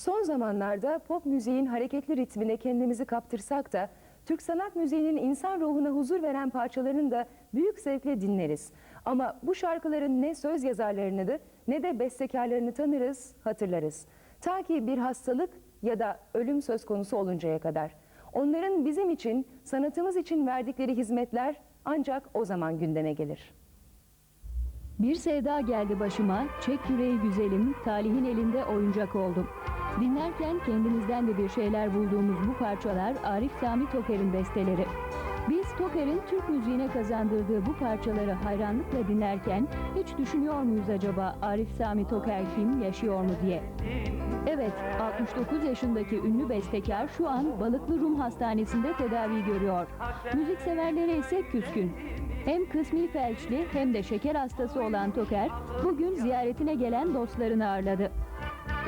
Son zamanlarda pop müziğin hareketli ritmine kendimizi kaptırsak da Türk sanat müziğinin insan ruhuna huzur veren parçalarını da büyük zevkle dinleriz. Ama bu şarkıların ne söz yazarlarını da ne de bestekarlarını tanırız, hatırlarız. Ta ki bir hastalık ya da ölüm söz konusu oluncaya kadar. Onların bizim için, sanatımız için verdikleri hizmetler ancak o zaman gündeme gelir. Bir sevda geldi başıma, çek yüreği güzelim, talihin elinde oyuncak oldum. Dinlerken kendimizden de bir şeyler bulduğumuz bu parçalar Arif Sami Toker'in besteleri. Biz Toker'in Türk müziğine kazandırdığı bu parçaları hayranlıkla dinlerken hiç düşünüyor muyuz acaba Arif Sami Toker kim, yaşıyor mu diye? Evet, 69 yaşındaki ünlü bestekar şu an Balıklı Rum Hastanesi'nde tedavi görüyor. Müzikseverlere ise küskün. Hem kısmi felçli hem de şeker hastası olan Toker bugün ziyaretine gelen dostlarını ağırladı.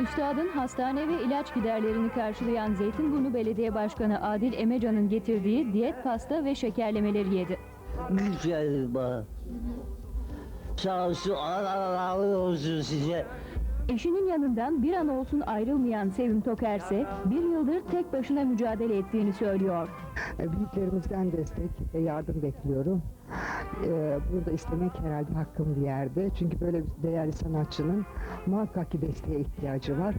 Üstadın hastane ve ilaç giderlerini karşılayan Zeytinburnu Belediye Başkanı Adil Emecan'ın getirdiği diyet pasta ve şekerlemeleri yedi. Güzel bak. Sağ olsun, Allah razı olsun size. Eşinin yanından bir an olsun ayrılmayan Sevim Toker ise bir yıldır tek başına mücadele ettiğini söylüyor. Büyüklerimizden destek ve yardım bekliyorum. Ee, Burada istemek herhalde hakkım bir yerde. Çünkü böyle değerli sanatçının muhakkak ki desteğe ihtiyacı var.